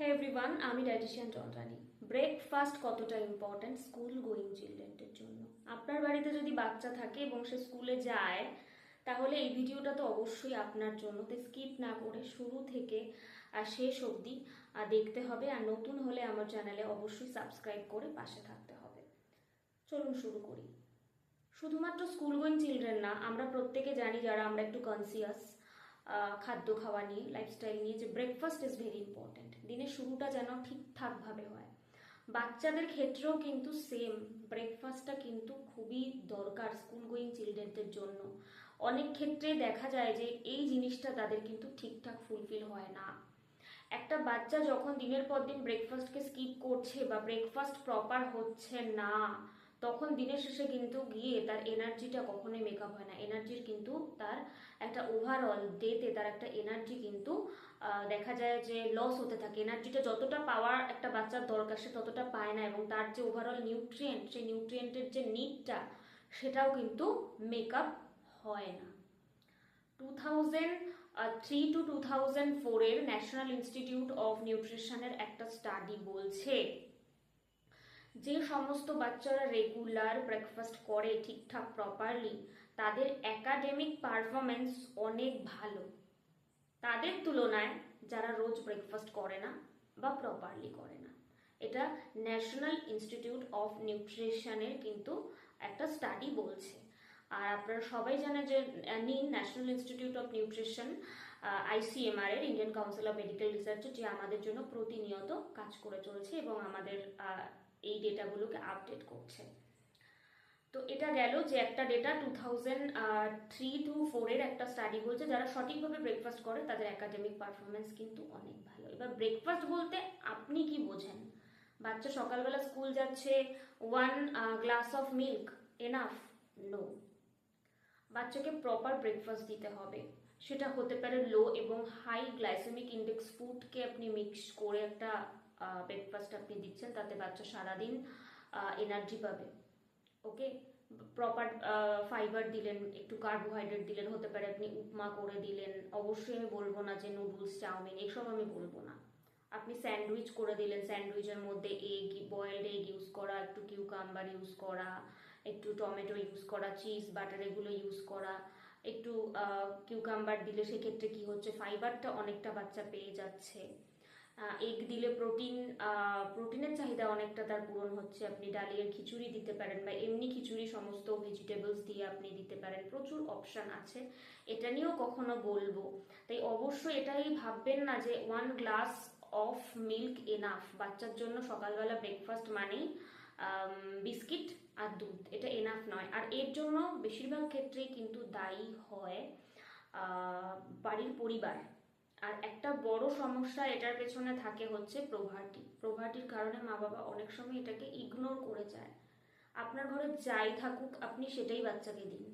হে everyone আমি dietitian Chandrani. Breakfast কতটা important school going চিলড্রেনদের জন্য। আপনার বাড়িতে যদি বাচ্চা থাকে এবং সে স্কুলে যায়, তাহলে এই ভিডিওটা তো অবশ্যই আপনার জন্য। তো স্কিপ না করে শুরু থেকে আর শেষ অবধি দেখতে হবে। আর নতুন হলে আমার চ্যানেলে অবশ্যই সাবস্ক্রাইব করে পাশে থাকতে হবে। চলুন শুরু করি। শুধুমাত্র স্কুল গোয়িং চিলড্রেন না, আমরা প্রত্যেকে জানি যারা আমরা একটু কনসিয়াস খাদ্য খাওয়া নিয়ে লাইফস্টাইল নিয়ে যে ব্রেকফাস্ট ইজ ভেরি ইম্পর্ট্যান্ট দিনের শুরুটা যেন ঠিকঠাকভাবে হয়। বাচ্চাদের ক্ষেত্রেও কিন্তু সেম ব্রেকফাস্টটা কিন্তু খুবই দরকার স্কুল গোয়িং চিলড্রেনদের জন্য। অনেক ক্ষেত্রে দেখা যায় যে এই জিনিসটা তাদের কিন্তু ঠিকঠাক ফুলফিল হয় না। একটা বাচ্চা যখন দিনের পর দিন ব্রেকফাস্টকে স্কিপ করছে বা ব্রেকফাস্ট প্রপার হচ্ছে না তখন দিনের শেষে কিন্তু গিয়ে তার এনার্জিটা কখনোই মেকআপ হয় না। এনার্জির কিন্তু তার একটা ওভারঅল ডেতে তার একটা এনার্জি কিন্তু দেখা যায় যে লস হতে থাকে। এনার্জিটা যতটা পাওয়ার একটা বাচ্চার দরকার, সে ততটা পায় না এবং তার যে ওভারঅল নিউট্রিয়েন্ট সেই নিউট্রিয়েন্টের যে নিডটা সেটাও কিন্তু মেকআপ হয় না। Two thousand three two two thousand ফোরের ন্যাশনাল ইনস্টিটিউট অফ নিউট্রিশনের একটা স্টাডি বলছে যে সমস্ত বাচ্চারা রেগুলার ব্রেকফাস্ট করে ঠিকঠাক প্রপারলি তাদের একাডেমিক পারফরমেন্স অনেক ভালো। তাদের তুলনায় যারা রোজ ব্রেকফাস্ট করে না বা প্রপারলি করে না, এটা ন্যাশনাল ইনস্টিটিউট অফ নিউট্রিশনের কিন্তু একটা স্টাডি বলছে। আর আপনারা সবাই জানেন যে নিন National Institute of Nutrition ICMR এর Indian Council of Medical Research যে আমাদের জন্য প্রতিনিয়ত কাজ করে চলছে এবং আমাদের এই ডেটাগুলোকে আপডেট করছে। তো এটা গেল যে একটা data two thousand three two ফোরের একটা স্টাডি বলছে, যারা সঠিকভাবে ব্রেকফাস্ট করে, তাদের একাডেমিক পারফরমেন্স কিন্তু অনেক ভালো। এবার ব্রেকফাস্ট বলতে আপনি কি বোঝেন? বাচ্চা সকালবেলা স্কুল যাচ্ছে one glass of milk enough no বাচ্চাকে প্রপার ব্রেকফাস্ট দিতে হবে। সেটা হতে পারে লো এবং হাই গ্লাইসেমিক ইন্ডেক্স ফুডকে আপনি মিক্স করে একটা ব্রেকফাস্ট আপনি দিচ্ছেন, তাতে বাচ্চা সারাদিন এনার্জি পাবে। ওকে প্রপার ফাইবার দিলেন, একটু কার্বোহাইড্রেট দিলেন, হতে পারে আপনি উপমা করে দিলেন। অবশ্যই আমি বলব না যে নুডলস চাউমিন এসব আমি বলব না। আপনি স্যান্ডউইচ করে দিলেন স্যান্ডউইচের মধ্যে এগ বয়েলড এগ ইউজ করা, একটু কিউকাম্বার ইউজ করা, একটু টমেটো ইউজ করা চিজ বাটার এগুলো ইউজ করা, একটু কিউকাম্বার দিলে সেক্ষেত্রে কি হচ্ছে? ফাইবারটা অনেকটা বাচ্চা পেয়ে যাচ্ছে। এগ দিলে প্রোটিন প্রোটিনের চাহিদা অনেকটা তার পূরণ হচ্ছে। আপনি ডালিয়ার খিচুড়ি দিতে পারেন বা এমনি খিচুড়ি সমস্ত ভেজিটেবলস দিয়ে আপনি দিতে পারেন। প্রচুর অপশান আছে। এটা নিয়েও কখনো বলব। তাই অবশ্যই এটাই ভাববেন না যে one glass of milk enough বাচ্চার জন্য সকালবেলা ব্রেকফাস্ট মানেই বিস্কিট আর দুধ। এটা এনাফ নয়। আর এর জন্য বেশিরভাগ ক্ষেত্রেই কিন্তু দায়ী হয় বাড়ির পরিবার। আর একটা বড় সমস্যা এটার পেছনে থাকে হচ্ছে প্রভার্টি প্রভার্টির কারণে মা বাবা অনেক সময় এটাকে ইগনোর করে যায়। আপনার ঘরে যাই থাকুক, আপনি সেটাই বাচ্চাকে দিন।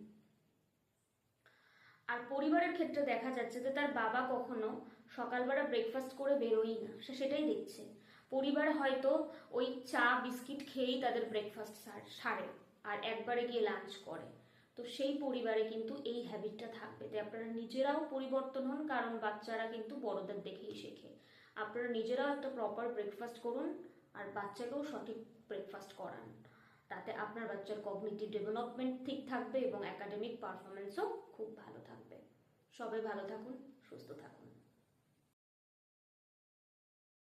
আর পরিবারের ক্ষেত্রে দেখা যাচ্ছে যে তার বাবা কখনো সকালবেলা ব্রেকফাস্ট করে বেরোই না। সে সেটাই দেখছে। পরিবার হয়তো ওই চা, বিস্কিট খেয়েই তাদের ব্রেকফাস্ট সারে আর একবারে গিয়ে লাঞ্চ করে। তো সেই পরিবারে কিন্তু এই হ্যাবিটটা থাকবে। তাই আপনারা নিজেরাও পরিবর্তন হন, কারণ বাচ্চারা কিন্তু বড়দের দেখেই শেখে। আপনারা নিজেরাও একটা প্রপার ব্রেকফাস্ট করুন আর বাচ্চাকেও সঠিক ব্রেকফাস্ট করান। তাতে আপনার বাচ্চার কগনিটিভ ডেভেলপমেন্ট ঠিক থাকবে এবং একাডেমিক পারফরমেন্সও খুব ভালো থাকবে। সবাই ভালো থাকুন, সুস্থ থাকুন।